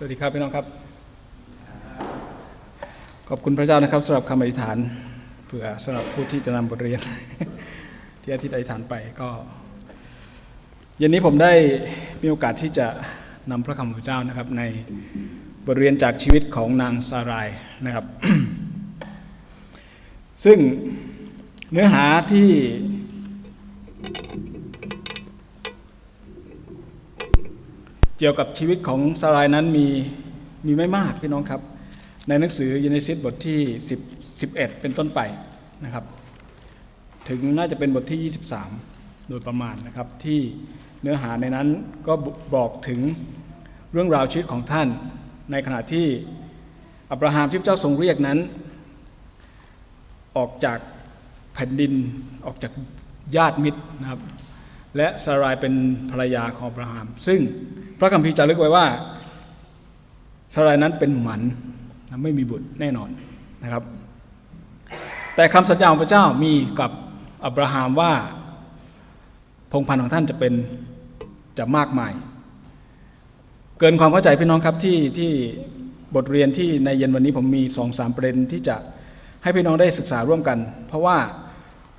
สวัสดีครับพี่น้องครับ ขอบคุณพระเจ้านะครับสำหรับคำอธิษฐานเผื่อสำหรับผู้ที่จะนำบทเรียน ที่อาทิตย์อธิษฐานไปก็เย็นนี้ผมได้มีโอกาสที่จะนำพระคำของพระเจ้านะครับ ในบทเรียนจากชีวิตของนางซารายนะครับ ซึ่งเนื้อหาที่ เกี่ยวกับชีวิตของซารายนั้นมีมีไม่มากพี่น้องครับ ในหนังสือยูเนซิสบทที่10 11 เป็นต้นไปนะครับ ถึงน่าจะเป็นบทที่ 23 โดยประมาณนะครับ ที่เนื้อหาในนั้นก็บอกถึงเรื่องราวชีวิตของท่าน ในขณะที่อับราฮัมที่พระเจ้าทรงเรียกนั้น ออกจากแผ่นดินออกจากญาติมิตรนะครับ และซารายเป็นภรรยาของอับราฮัมซึ่ง พระคัมภีร์จารึกไว้ว่าซารายนั้นเป็นหมันไม่มีบุตรแน่นอนนะครับ แต่คำสัญญาของพระเจ้ามีกับอับราฮัมว่าพงพันธ์ของท่านจะเป็นจะมากมาย เกินความเข้าใจพี่น้องครับที่ที่บทเรียนที่ในเย็นวันนี้ผมมีสองสามประเด็นที่จะให้พี่น้องได้ศึกษาร่วมกัน เพราะว่า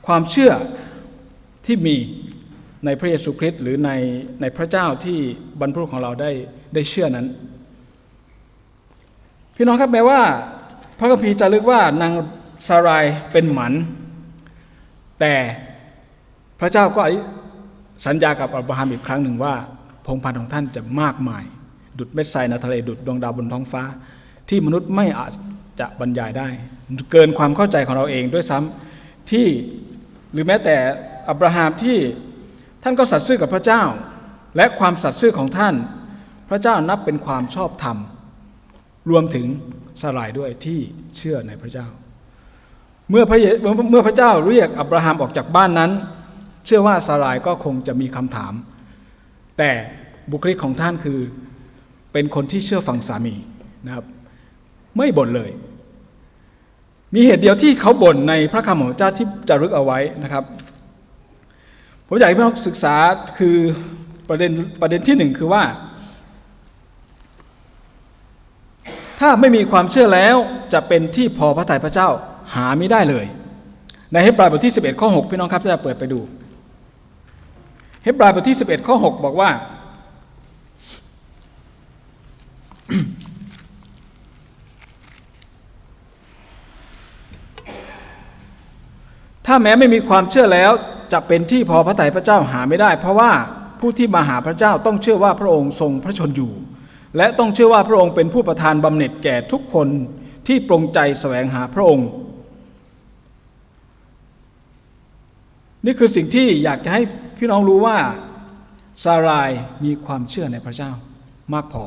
ความเชื่อที่มี ในพระเยซูคริสต์หรือในในพระเจ้าที่บรรพบุรุษของเราได้ได้เชื่อนั้น พี่น้องครับแม้ว่า พระคัมภีร์จะลึกว่านางซารายเป็นหมัน แต่พระเจ้าก็สัญญากับอับราฮัมอีกครั้งหนึ่งว่า พงพันธุ์ของท่านจะมากมาย ดุดเม็ดทรายในทะเลดุดดวงดาวบนท้องฟ้า ที่มนุษย์ไม่อาจจะบรรยายได้ เกินความเข้าใจของเราเองด้วยซ้ำที่หรือแม้แต่อับราฮัมที่ ท่านก็สัตย์ซื่อกับพระเจ้า และความสัตย์ซื่อของท่าน พระเจ้านับเป็นความชอบธรรม รวมถึงสลายด้วยที่เชื่อในพระเจ้า เมื่อพระเมื่อพระเจ้าเรียกอับราฮัมออกจากบ้านนั้น เชื่อว่าสลายก็คงจะมีคำถาม แต่บุคลิกของท่านคือเป็นคนที่เชื่อฟังสามีนะครับ ไม่บ่นเลย มีเหตุเดียวที่เขาบ่นในพระคำของเจ้าที่จะรึกเอาไว้นะครับ ผมอยากให้พี่น้องศึกษาคือประเด็นประเด็นที่หนึ่งคือว่า ถ้าไม่มีความเชื่อแล้วจะเป็นที่พอพระทัยพระเจ้าหาไม่ได้เลย ในเฮบรายบทที่ 11 ข้อ 6 พี่น้องครับจะเปิดไปดู เฮบรายบทที่ 11 ข้อ 6 บอกว่าถ้าแม้ไม่มีความเชื่อแล้ว จะเป็นที่พอพระทัยพระเจ้าหาไม่ได้ เพราะว่าผู้ที่มาหาพระเจ้าต้องเชื่อว่าพระองค์ทรงพระชนอยู่ และต้องเชื่อว่าพระองค์เป็นผู้ประทานบำเหน็จแก่ทุกคนที่ปรงใจแสวงหาพระองค์ นี่คือสิ่งที่อยากจะให้พี่น้องรู้ว่าซารายมีความเชื่อในพระเจ้ามากพอ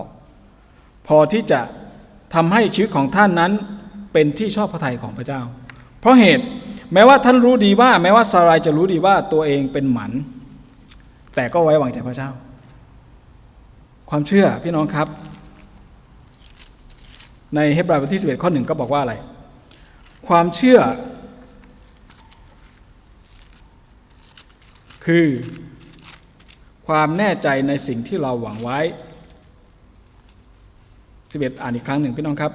พอที่จะทำให้ชีวิตของท่านนั้นเป็นที่ชอบพระทัยของพระเจ้า เพราะเหตุ แม้ว่าท่านรู้ดีว่า แม้ว่าซารายจะรู้ดีว่าตัวเองเป็นหมัน แต่ก็ไว้วางใจพระเจ้า ความเชื่อพี่น้องครับ ในเฮบรายบทที่ 11 ข้อหนึ่งก็บอกว่าอะไร ความเชื่อ คือความแน่ใจในสิ่งที่เราหวังไว้ 11 อ่านอีกครั้งหนึ่งพี่น้องครับ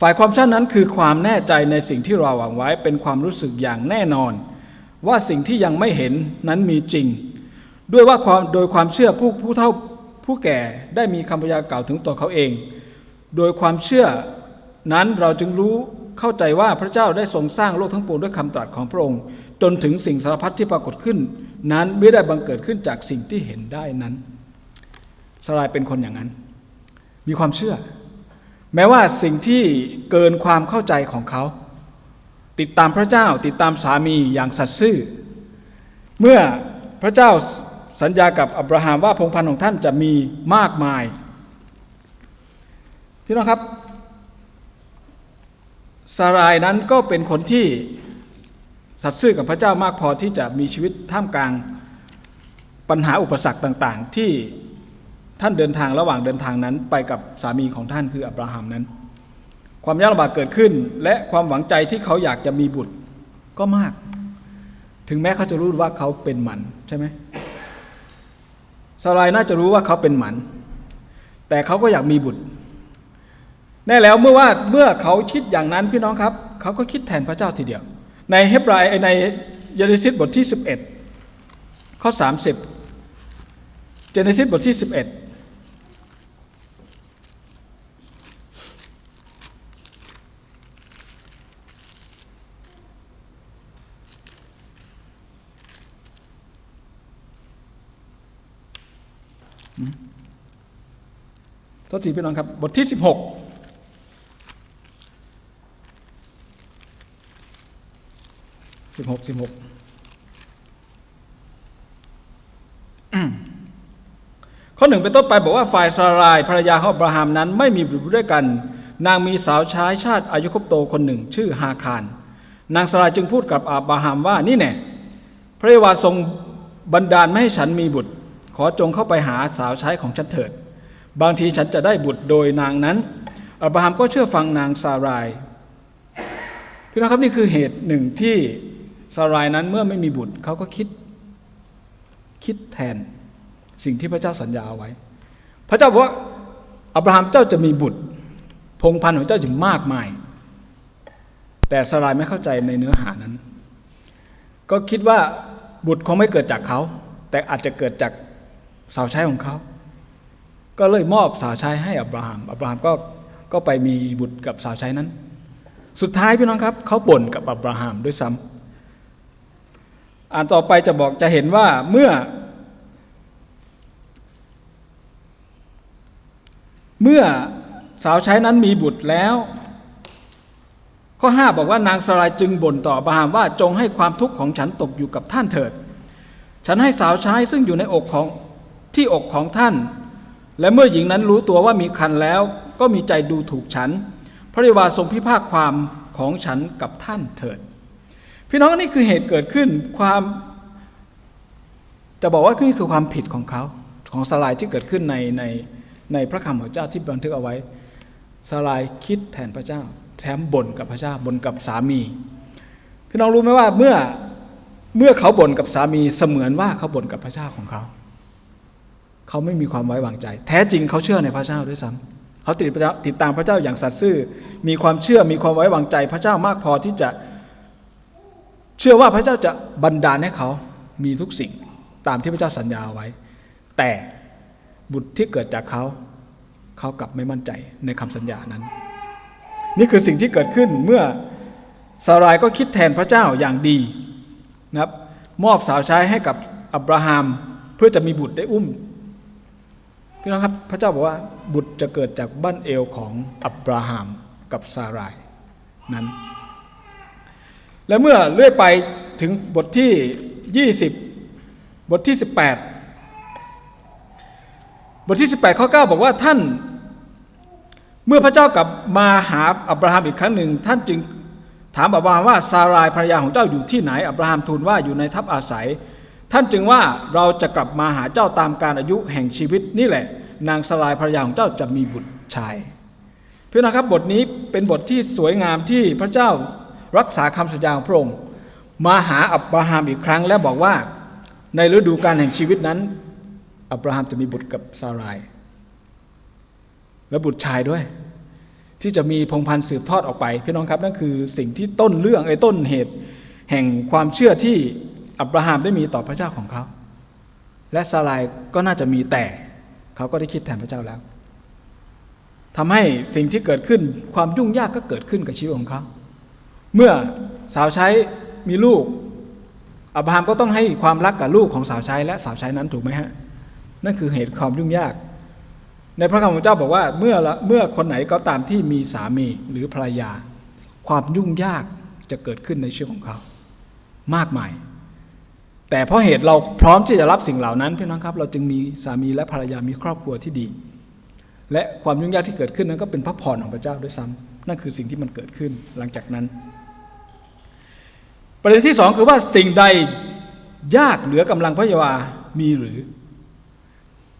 ฝ่ายความเชื่อนั้นคือความแน่ใจในสิ่งที่เราหวังไว้เป็นความรู้สึกอย่างแน่นอน ว่าสิ่งที่ยังไม่เห็นนั้นมีจริง ด้วยว่าความโดยความเชื่อผู้ผู้เท่าผู้แก่ได้มีคำพยากล่าวถึงตัวเขาเอง โดยความเชื่อนั้นเราจึงรู้เข้าใจว่าพระเจ้าได้ทรงสร้างโลกทั้งปวงด้วยคำตรัสของพระองค์ จนถึงสิ่งสารพัดที่ปรากฏขึ้น นั้นไม่ได้บังเกิดขึ้นจากสิ่งที่เห็นได้นั้นสลายเป็นคนอย่างนั้น มีความเชื่อ แม้ว่าสิ่งที่เกินความเข้าใจของเขา ติดตามพระเจ้าติดตามสามีอย่างสัตย์ซื่อ เมื่อพระเจ้าสัญญากับอับราฮัมว่าพงพันธุ์ของท่านจะมีมากมายพี่น้องครับซารายนั้นก็เป็นคนที่สัตย์ซื่อกับพระเจ้ามากพอที่จะมีชีวิตท่ามกลางปัญหาอุปสรรคต่าง ๆ ที่ ท่านเดินทางระหว่างเดินทางนั้น ไปกับสามีของท่านคืออับราฮัมนั้น ความยากลำบากเกิดขึ้น และความหวังใจที่เขาอยากจะมีบุตรก็มาก ถึงแม้เขาจะรู้ว่าเขาเป็นหมันใช่ไหมซารายน่าจะรู้ว่าเขาเป็นหมัน แต่เขาก็อยากมีบุตร แน่แล้วเมื่อว่าเมื่อเขาคิดอย่างนั้นพี่น้องครับ เขาก็คิดแทนพระเจ้าทีเดียว ในเฮบรายในเยเนซิสบทที่ 11 ข้อ 30 เจเนซิสบทที่ 11 ทษทีพี่น้องครับ บทที่ 16สิบหกสิบหกข้อหนึ่งเป็นต้นไปบอกว่าฝ่ายซารายภรรยาของอับราฮัมนั้น ไม่มีบุตรด้วยกัน นางมีสาวใช้ชาติอายุครบโตคนหนึ่ง ชื่อฮาคารนางซารายจึงพูดกับอับราฮัมว่านี่แน่พระเยาว่าทรงบันดาลไม่ให้ฉันมีบุตร ขอจงเข้าไปหาสาวใช้ของฉันเถิด บางทีฉันจะได้บุตรโดยนางนั้น อับราฮัมก็เชื่อฟังนางซาราย พี่น้องครับนี่คือเหตุหนึ่งที่ซารายนั้นเมื่อไม่มีบุตรเขาก็คิด คิดแทนสิ่งที่พระเจ้าสัญญาเอาไว้ พระเจ้าบอกว่าอับราฮัมเจ้าจะมีบุตร พงพันธุ์ของเจ้าจะมากมาย แต่ซารายไม่เข้าใจในเนื้อหานั้น ก็คิดว่าบุตรคงไม่เกิดจากเขา แต่อาจจะเกิดจากสาวใช้ของเขา ก็เลยมอบสาวใช้ให้อับราฮัมอับราฮัมก็ก็ไปมีบุตรกับสาวใช้นั้น สุดท้ายพี่น้องครับเขาบ่นกับอับราฮัมด้วยซ้ำอ่านต่อไปจะบอกจะเห็นว่าเมื่อ เมื่อสาวใช้นั้นมีบุตรแล้วข้อ5บอกว่านางสรายจึงบ่นต่ออับราฮัมว่าจงให้ความทุกข์ของฉันตกอยู่กับท่านเถิด ฉันให้สาวใช้ซึ่งอยู่ในอกของที่อกของท่าน และเมื่อหญิงนั้นรู้ตัวว่ามีคันแล้ว ก็มีใจดูถูกฉัน พระเยาวาทรงพิพากความของฉันกับท่านเถิด พี่น้องนี่คือเหตุเกิดขึ้นความจะบอกว่านี่คือความผิดของเขาของสลายที่เกิดขึ้นในในในพระคำของเจ้าที่บันทึกเอาไว้สลายคิดแทนพระเจ้า แถมบ่นกับพระเจ้าบ่นกับสามี พี่น้องรู้ไหมว่าเมื่อเมื่อเขาบ่นกับสามีเสมือนว่าเขาบ่นกับพระเจ้าของเขา เขาไม่มีความไว้วางใจ แท้จริงเขาเชื่อในพระเจ้าด้วยซ้ำเขาติดติดตามพระเจ้าอย่างสัตย์ซื่อ มีความเชื่อมีความไว้วางใจ พระเจ้ามากพอที่จะ เชื่อว่าพระเจ้าจะบันดาลให้เขามีทุกสิ่งตามที่พระเจ้าสัญญาเอาไว้ แต่บุตรที่เกิดจากเขาเขากลับไม่มั่นใจในคำสัญญานั้น นี่คือสิ่งที่เกิดขึ้นเมื่อซารายก็คิดแทนพระเจ้าอย่างดีนะครับมอบสาวใช้ให้กับอับราฮัมเพื่อจะมีบุตรได้อุ้ม พี่น้องครับพระเจ้าบอกว่าบุตรจะเกิดจากบ้านเอวของอับราฮัมกับซารายนั้น และเมื่อเลื่อยไปถึงบทที่ 20 บทที่ 18 บทที่ 18 ข้อ 9 บอกว่าท่าน เมื่อพระเจ้ากลับมาหาอับราฮัมอีกครั้งหนึ่ง ท่านจึงถามอับราฮัมว่าซารายภรรยาของเจ้าอยู่ที่ไหนอับราฮัมทูลว่าอยู่ในทัพอาศัย ท่านจึงว่าเราจะกลับมาหาเจ้าตามการอายุแห่งชีวิตนี่แหละ นางสลายภรรยาของเจ้าจะมีบุตรชายพี่น้องครับบทนี้เป็นบทที่สวยงามที่พระเจ้ารักษาคำสัญญาของพระองค์ มาหาอับราฮัมอีกครั้งและบอกว่าในฤดูกาลแห่งชีวิตนั้น อับราฮัมจะมีบุตรกับซาราย และบุตรชายด้วย ที่จะมีพงพันธุ์สืบทอดออกไป พี่น้องครับนั่นคือสิ่งที่ต้นเรื่องไอ้ต้นเหตุ แห่งความเชื่อที่ อับราฮัมได้มีต่อพระเจ้าของเขา และซาลายก็น่าจะมีแต่เขาก็ได้คิดแทนพระเจ้าแล้วทำให้สิ่งที่เกิดขึ้นความยุ่งยากก็เกิดขึ้นกับชีวิตของเขา เมื่อสาวใช้มีลูก อับราฮัมก็ต้องให้ความรักกับลูกของสาวใช้และสาวใช้นั้นถูกไหมฮะ นั่นคือเหตุความยุ่งยาก ในพระคำของเจ้าบอกว่าเมื่อละเมื่อคนไหนก็ตามที่มีสามีหรือภรรยา ความยุ่งยากจะเกิดขึ้นในชีวิตของเขา มากมาย แต่เพราะเหตุเราพร้อมที่จะรับสิ่งเหล่านั้นพี่น้องครับ เราจึงมีสามีและภรรยามีครอบครัวที่ดี และความยุ่งยากที่เกิดขึ้นนั้นก็เป็นพระพรของพระเจ้าด้วยซ้ำนั่นคือสิ่งที่มันเกิดขึ้นหลังจากนั้น ประเด็นที่สองคือว่าสิ่งใดยากเหลือกำลังพระเยาวามีหรือ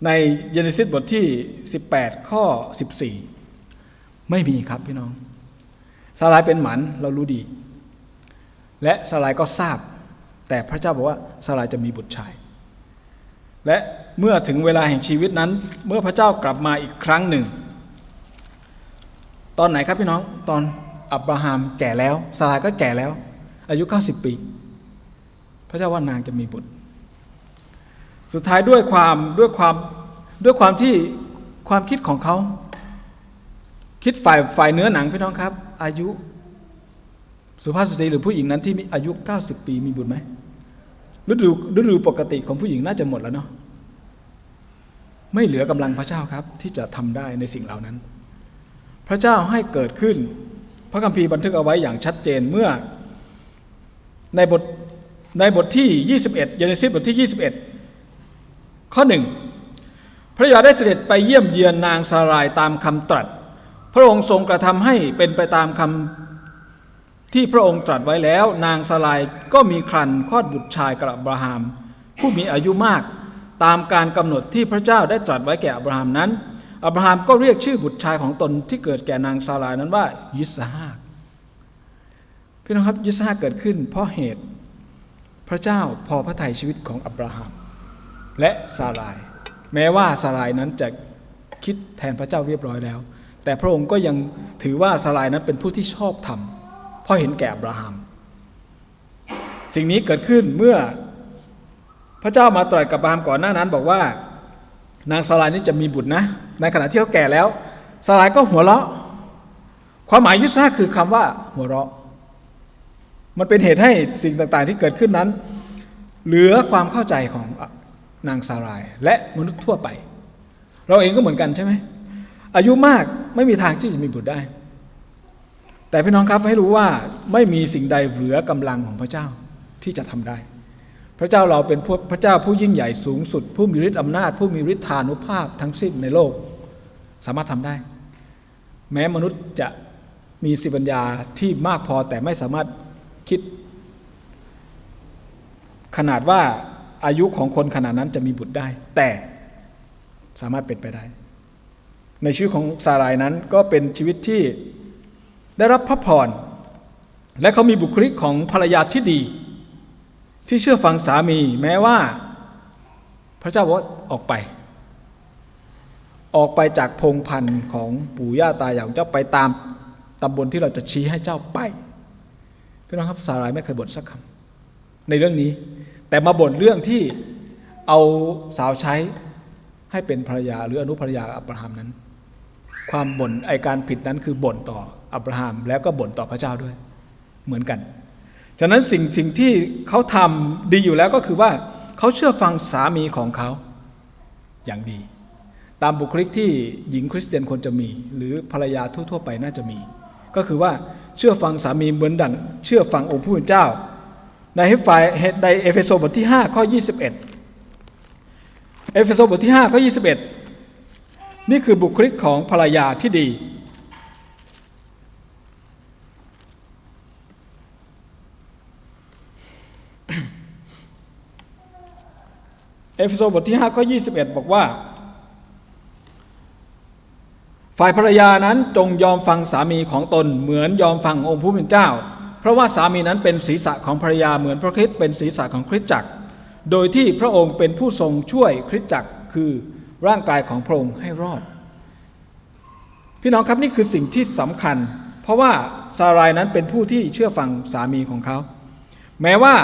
ในเยเนซิสบทที่ 18 ข้อ 14 ไม่มีครับพี่น้องสลายเป็นหมันเรารู้ดี และสลายก็ทราบ แต่พระเจ้าบอกว่าสลายจะมีบุตรชาย และเมื่อถึงเวลาแห่งชีวิตนั้น เมื่อพระเจ้ากลับมาอีกครั้งหนึ่ง ตอนไหนครับพี่น้องตอนอับราฮัมแก่แล้วซาลายก็แก่แล้ว อายุ 90 ปี พระเจ้าว่านางจะมีบุตร สุดท้ายด้วยความด้วยความด้วยความที่ความคิดของเขาคิดฝ่ายฝ่ายเนื้อหนังพี่น้องครับ อายุ สุภาพสตรีหรือผู้หญิงนั้นที่มีอายุ 90 ปีมีบุตรไหม ฤดูฤดูปกติของผู้หญิงน่าจะหมดแล้วเนาะไม่เหลือกำลังพระเจ้าครับ ที่จะทำได้ในสิ่งเหล่านั้น พระเจ้าให้เกิดขึ้น พระคัมภีร์บันทึกเอาไว้อย่างชัดเจนเมื่อ ในบทในบทที่ 21เยเนซิสบทที่ 21 ข้อหนึ่งพระยาได้เสด็จไปเยี่ยมเยือนนางสารายตามคำตรัส พระองค์ทรงกระทำให้เป็นไปตามคำ ที่พระองค์ตรัสไว้แล้วนางสารายก็มีครันคลอดบุตรชายกับอับราฮัมผู้มีอายุมาก ตามการกำหนดที่พระเจ้าได้ตรัสไว้แก่อับราฮัมนั้น อับราฮัมก็เรียกชื่อบุตรชายของตนที่เกิดแก่นางซารายนั้นว่ายิสฮากพี่น้องครับยิสฮากเกิดขึ้นเพราะเหตุพระเจ้าพอพระทัยชีวิตของอับราฮัมและซาราย แม้ว่าซารายนั้นจะคิดแทนพระเจ้าเรียบร้อยแล้ว แต่พระองค์ก็ยังถือว่าซารายนั้นเป็นผู้ที่ชอบธรรม ราะเห็นแก่อับราฮัม สิ่งนี้เกิดขึ้นเมื่อพระเจ้ามาตรัสกับอับราฮัมก่อนหน้านั้น บอกว่านางสลายนี่จะมีบุตรนะ ในขณะที่เขาแก่แล้วสลายก็หัวเราะ ความหมายยุทธนาคือคำว่าหัวเราะ มันเป็นเหตุให้สิ่งต่างๆ ที่เกิดขึ้นนั้น เหลือความเข้าใจของนางสลาย และมนุษย์ทั่วไป เราเองก็เหมือนกันใช่ไหมอายุมากไม่มีทางที่จะมีบุตรได้ แต่พี่น้องครับให้รู้ว่าไม่มีสิ่งใดเหลือกำลังของพระเจ้าที่จะทำได้ พระเจ้าเราเป็นพระเจ้าผู้ยิ่งใหญ่สูงสุด ผู้มีฤทธิ์อำนาจ ผู้มีฤทธานุภาพทั้งสิ้นในโลก สามารถทำได้ แม้มนุษย์จะมีสิปัญญาที่มากพอแต่ไม่สามารถคิด ขนาดว่าอายุของคนขนาดนั้นจะมีบุตรได้ แต่สามารถเป็นไปได้ ในชีวิตของซารายนั้นก็เป็นชีวิตที่ ได้รับพระพร และเขามีบุคลิกของภรรยาที่ดี ที่เชื่อฟังสามีแม้ว่า พระเจ้าว่าออกไป ออกไปจากพงพันธ์ของปู่ย่าตายายของเจ้าไปตามตำบลที่เราจะชี้ให้เจ้าไปพี่น้องครับสารายไม่เคยบ่นสักคำในเรื่องนี้ แต่มาบ่นเรื่องที่เอาสาวใช้ให้เป็นภรรยาหรืออนุภรรยาอับราฮัมนั้น ความบ่นไอการผิดนั้นคือบ่นต่ออับราฮัมแล้วก็บ่นต่อพระเจ้าด้วย เหมือนกัน ฉะนั้นสิ่งสิ่งที่เขาทำดีอยู่แล้วก็คือว่าเขาเชื่อฟังสามีของเขาอย่างดี ตามบุคลิกที่หญิงคริสเตียนควรจะมี หรือภรรยาทั่ว ๆ ไปน่าจะมี ก็คือว่าเชื่อฟังสามีเหมือนดังเชื่อฟังองค์ผู้เป็นเจ้า ในเฮฟไฟในเอเฟโซบทที่5ข้อ21เอเฟโซบทที่5ข้อ21 นี่คือบุคลิกของภรรยาที่ดี เอเฟโซบทที่5ข้อ21 บอกว่า ฝ่ายภรรยานั้นจงยอมฟังสามีของตนเหมือนยอมฟังองค์ผู้เป็นเจ้า เพราะว่าสามีนั้นเป็นศีรษะของภรรยาเหมือนพระคริสต์เป็นศีรษะของคริสตจักร โดยที่พระองค์เป็นผู้ทรงช่วยคริสตจักรคือ ร่างกายของพระองค์ให้รอด พี่น้องครับนี่คือสิ่งที่สำคัญ เพราะว่าซารายนั้นเป็นผู้ที่เชื่อฟังสามีของเขา แม้ว่า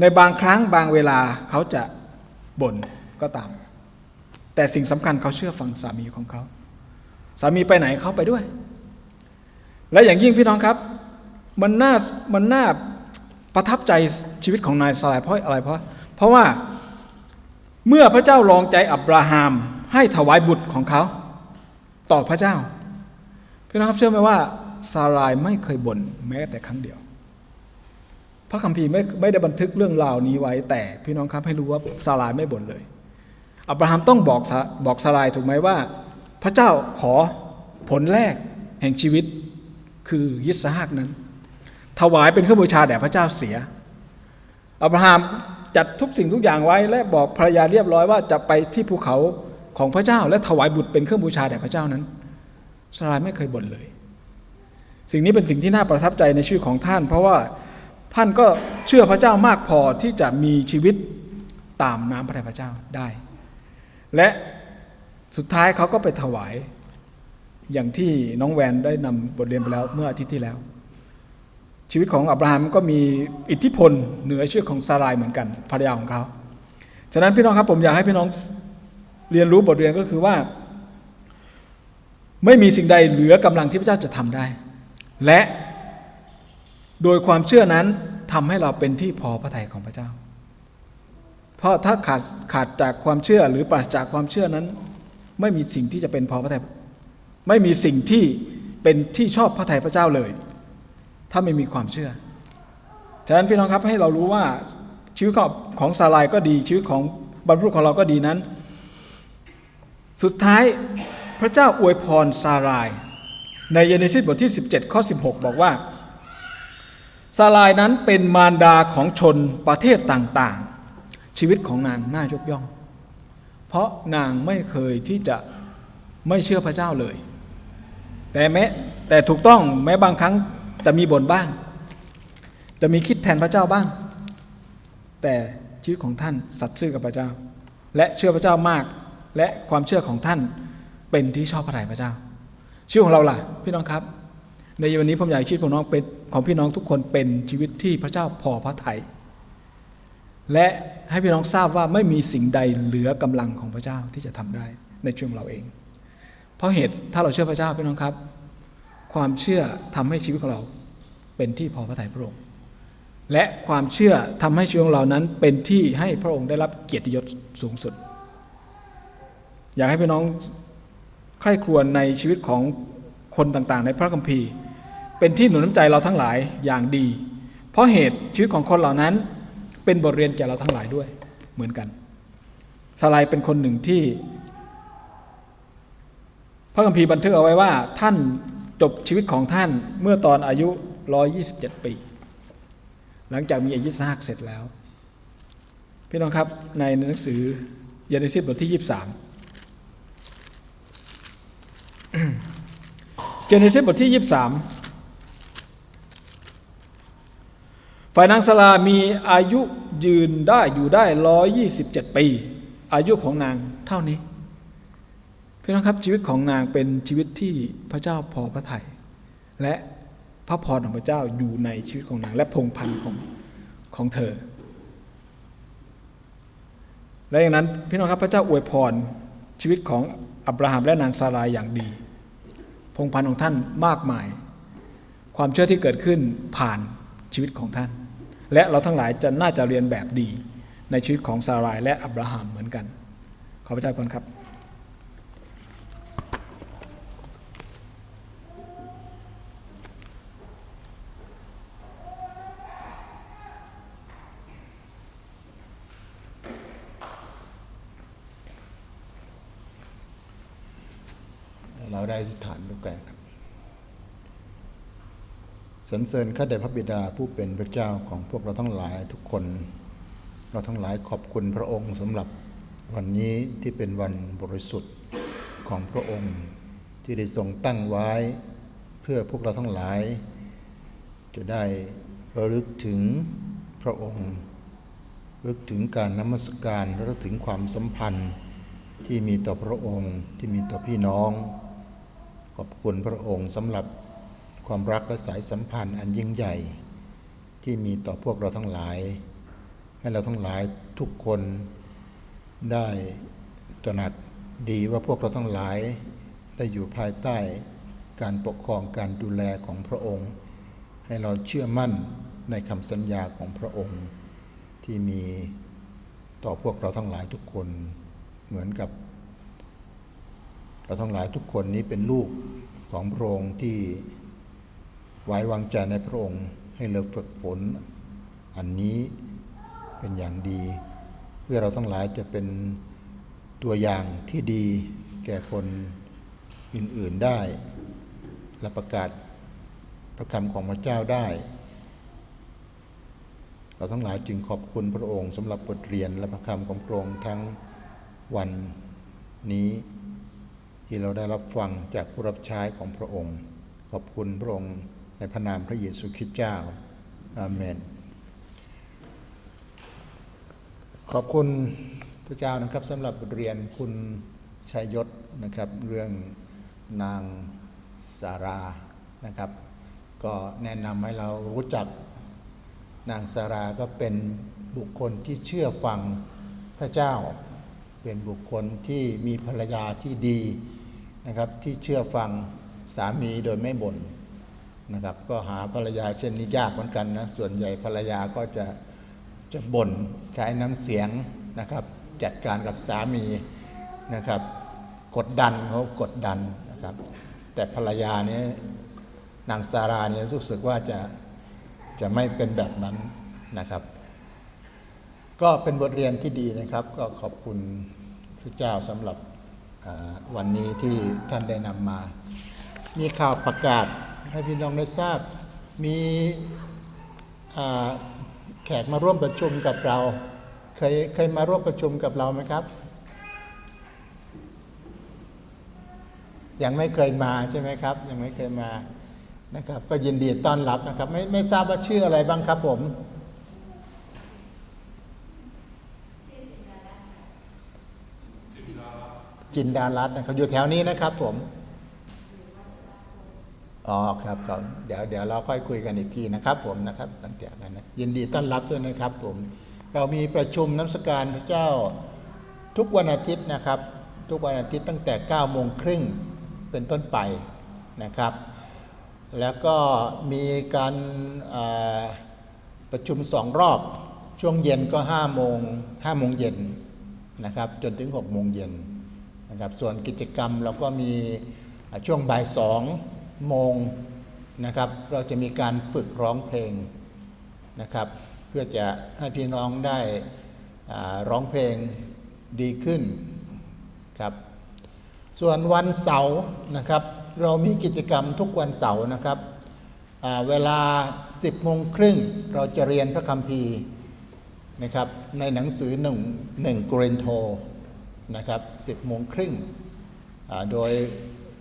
ในบางครั้งบางเวลาเขาจะบ่นก็ตาม แต่สิ่งสำคัญเขาเชื่อฟังสามีของเขา สามีไปไหนเขาไปด้วย และอย่างยิ่งพี่น้องครับ มันน่ามันน่าประทับใจชีวิตของนายสลายเพราะอะไรเพราะเพราะว่า เมื่อพระเจ้าลองใจอับราฮัมให้ถวายบุตรของเขา ต่อพระเจ้าพี่น้องครับเชื่อไหมว่าซารายไม่เคยบ่นแม้แต่ครั้งเดียว พระคัมภีร์ไม่ไม่ได้บันทึกเรื่องราวนี้ไว้แต่พี่น้องครับให้รู้ว่าซารายไม่บ่นเลย อับราฮัมต้องบอกบอกซารายถูกไหมว่า พระเจ้าขอผลแรกแห่งชีวิตคือยิสฮากนั้น ถวายเป็นเครื่องบูชาแด่พระเจ้าเสีย อับราฮัม จัดทุกสิ่งทุกอย่างไว้ และบอกภรรยาเรียบร้อยว่าจะไปที่ภูเขาของพระเจ้า และถวายบุตรเป็นเครื่องบูชาแด่พระเจ้านั้นสารายไม่เคยบ่นเลย สิ่งนี้เป็นสิ่งที่น่าประทับใจในชีวิตของท่าน เพราะว่าท่านก็เชื่อพระเจ้ามากพอที่จะมีชีวิตตามน้ำพระทัยพระเจ้าได้ และสุดท้ายเขาก็ไปถวายอย่างที่น้องแวนได้นำบทเรียนไปแล้วเมื่ออาทิตย์ที่แล้ว ชีวิตของอับราฮัมก็มีอิทธิพลเหนือชีวิตของซารายเหมือนกันภรรยาของเขา ฉะนั้นพี่น้องครับผมอยากให้พี่น้องเรียนรู้บทเรียนก็คือว่า ไม่มีสิ่งใดเหลือกำลังที่พระเจ้าจะทำได้ และโดยความเชื่อนั้นทำให้เราเป็นที่พอพระทัยของพระเจ้า เพราะถ้าขาดขาดจากความเชื่อหรือปราศจากความเชื่อนั้น ไม่มีสิ่งที่จะเป็นพอพระทัยไม่มีสิ่งที่เป็นที่ชอบพระทัยพระเจ้าเลย ถ้าไม่มีความเชื่อ ฉะนั้นพี่น้องครับให้เรารู้ว่าชีวิตของของซาลายก็ดีชีวิตของบรรพุของเราก็ดีนั้น สุดท้ายพระเจ้าอวยพรซาราย ในเยเนซิสบทที่ 17 ข้อ 16 บอกว่าซารายนั้นเป็นมารดาของชนประเทศต่างๆ ชีวิตของนางน่ายกย่อง เพราะนางไม่เคยที่จะไม่เชื่อพระเจ้าเลย แต่แม้แต่ถูกต้องแม้บางครั้ง จะมีบ่นบ้าง จะมีคิดแทนพระเจ้าบ้าง แต่ชีวิตของท่านสัตย์ซื่อกับพระเจ้า และเชื่อพระเจ้ามาก และความเชื่อของท่านเป็นที่ชอบพระทัยพระเจ้าชีวิตของเราล่ะ พี่น้องครับ ในวันนี้ผมอยากให้ชีวิตของน้องเป็นของพี่น้องทุกคนเป็นชีวิตที่พระเจ้าพอพระทัยและให้พี่น้องทราบว่าไม่มีสิ่งใดเหลือกำลังของพระเจ้าที่จะทำได้ในช่วงเราเอง เพราะเหตุถ้าเราเชื่อพระเจ้าพี่น้องครับ ความเชื่อทำให้ชีวิตของเราเป็นที่พอพระทัยพระองค์ และความเชื่อทำให้ชีวิตของเรานั้นเป็นที่ให้พระองค์ได้รับเกียรติยศสูงสุด อยากให้พี่น้องใคร่ครวญในชีวิตของคนต่างๆ ในพระคัมภีร์ เป็นที่หนุนน้ำใจเราทั้งหลายอย่างดี เพราะเหตุชีวิตของคนเหล่านั้นเป็นบทเรียนแก่เราทั้งหลายด้วยเหมือนกันสไลเป็นคนหนึ่งที่ พระคัมภีร์บันทึกเอาไว้ว่าท่าน จบชีวิตของท่านเมื่อตอนอายุ 127 ปี หลังจากมีอายุสักเสร็จแล้ว พี่น้องครับในหนังสือเยเนซิสบทที่ 23 เจเนซิสบทที่ 23 ฝ่ายนางสลามีอายุยืนได้อยู่ได้ 127 ปี อายุของนางเท่านี้ พี่น้องครับชีวิตของนางเป็นชีวิตที่พระเจ้าพอพระทยัยและพระพรของพระเจ้าอยู่ในชีวิตของนาง และพงพันธ์ของของเธอ และอย่างนั้นพี่น้องครับพระเจ้าอวยพรชีวิตของอับราฮัมและนางซารายอย่างดี พงพันธ์ของท่านมากมาย ความเชื่อที่เกิดขึ้นผ่านชีวิตของท่าน และเราทั้งหลายจะน่าจะเรียนแบบดีในชีวิตของซารายและอับราฮัมเหมือนกัน ขอพระเจ้าพรครับ เราได้อธิษฐานด้วยกันครับส รรเสริญข้าแต่พระบิดาผู้เป็นพระเจ้าของพวกเราทั้งหลายทุกคน เราทั้งหลายขอบคุณพระองค์สำหรับวันนี้ที่เป็นวันบริสุทธิ์ของพระองค์ ที่ได้ทรงตั้งไว้เพื่อพวกเราทั้งหลาย จะได้ระลึกถึงพระองค์ระลึกถึงการนมัสการระลึกถึงความสัมพันธ์ที่มีต่อพระองค์ที่มีต่อพี่น้อง ขอบคุณพระองค์สำหรับ ความรักและสายสัมพันธ์อันยิ่งใหญ่ ที่มีต่อพวกเราทั้งหลาย ให้เราทั้งหลายทุกคนได้ตระหนักดีว่าพวกเราทั้งหลายได้อยู่ภายใต้การปกครองการดูแลของพระองค์ ให้เราเชื่อมั่นในคำสัญญาของพระองค์ ที่มีต่อพวกเราทั้งหลายทุกคนเหมือนกับ เราทั้งหลายทุกคนนี้เป็นลูกของพระองค์ที่ ไว้วางใจในพระองค์ให้เราฝึกฝน อันนี้เป็นอย่างดี เพื่อเราทั้งหลายจะเป็นตัวอย่างที่ดีแก่คนอื่น ๆได้ และประกาศพระคำของพระเจ้าได้ เราทั้งหลายจึงขอบคุณพระองค์สำหรับบทเรียนและพระคำของพระองค์ทั้งวันนี้ที่เราได้รับฟังจากผู้รับใช้ของพระองค์ ขอบคุณพระองค์ ในพระนามพระเยซูคริสต์เจ้า อาเมน ขอบคุณพระเจ้านะครับสำหรับบทเรียนคุณชัยยศนะครับเรื่องนางสารานะครับ ก็แนะนำให้เรารู้จักนางสาราก็เป็นบุคคลที่เชื่อฟังพระเจ้า เป็นบุคคลที่มีภรรยาที่ดีนะครับที่เชื่อฟังสามีโดยไม่บ่น นะครับ ก็หาภรรยาเช่นนี้ยากเหมือนกันนะ ส่วนใหญ่ภรรยาก็จะจะบ่นใช้น้ำเสียงนะครับ จัดการกับสามีนะครับ กดดันเขากดดันนะครับ แต่ภรรยานี่ยนางสาราเนี่ยรู้สึกว่าจะจะไม่เป็นแบบนั้นนะครับ ก็เป็นบทเรียนที่ดีนะครับ ก็ขอบคุณพระเจ้าสำหรับวันนี้ที่ท่านได้นำมา มีข่าวประกาศ ให้พี่น้องได้ทราบ มีแขกมาร่วมประชุมกับเรา เคยเคยมาร่วมประชุมกับเราไหมครับ ยังไม่เคยมาใช่ไหมครับ ยังไม่เคยมานะครับ ก็ยินดีต้อนรับนะครับ ไม่ไม่ทราบว่าชื่ออะไรบ้างครับผมจินดารัตน์นะครับอยู่แถวนี้นะครับผม อ๋อครับครับเดี๋ยวเดี๋ยวเราค่อยคุยกันอีกทีนะครับผมนะครับหลังจากนั้นนะยินดีต้อนรับด้วยนะครับผมเรามีประชุมน้ำสการพระเจ้าทุกวันอาทิตย์นะครับ ทุกวันอาทิตย์ตั้งแต่9โมงครึ่งเป็นต้นไปนะครับ แล้วก็มีการประชุมสองรอบช่วงเย็นก็5โมง5โมงเย็นนะครับจนถึง6โมงเย็นนะครับส่วนกิจกรรมเราก็มีช่วงบ่าย2 โมงนะครับ เราจะมีการฝึกร้องเพลงนะครับ เพื่อจะให้พี่น้องได้ร้องเพลงดีขึ้นครับ ส่วนวันเสาร์นะครับ เรามีกิจกรรมทุกวันเสาร์นะครับเวลา 10โมงครึ่งเราจะเรียนพระคัมภีร์นะครับในหนังสือหนึ่งหนึ่งกรนโทนะครับ10โมงครึ่งโดย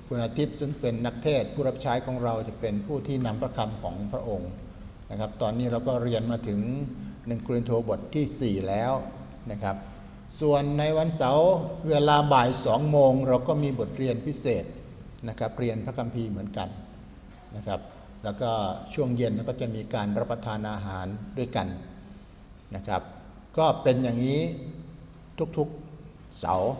คุณอาทิตย์ซึ่งเป็นนักเทศผู้รับใช้ของเราจะเป็นผู้ที่นำพระคำของพระองค์นะครับ ตอนนี้เราก็เรียนมาถึง1โกรินโทบทที่ 4 แล้วนะครับ ส่วนในวันเสาร์เวลาบ่ายสองโมงเราก็มีบทเรียนพิเศษนะครับเรียนพระคัมภีร์เหมือนกันนะครับ แล้วก็ช่วงเย็นก็จะมีการรับประทานอาหารด้วยกันนะครับ ก็เป็นอย่างนี้ทุกๆเสาร์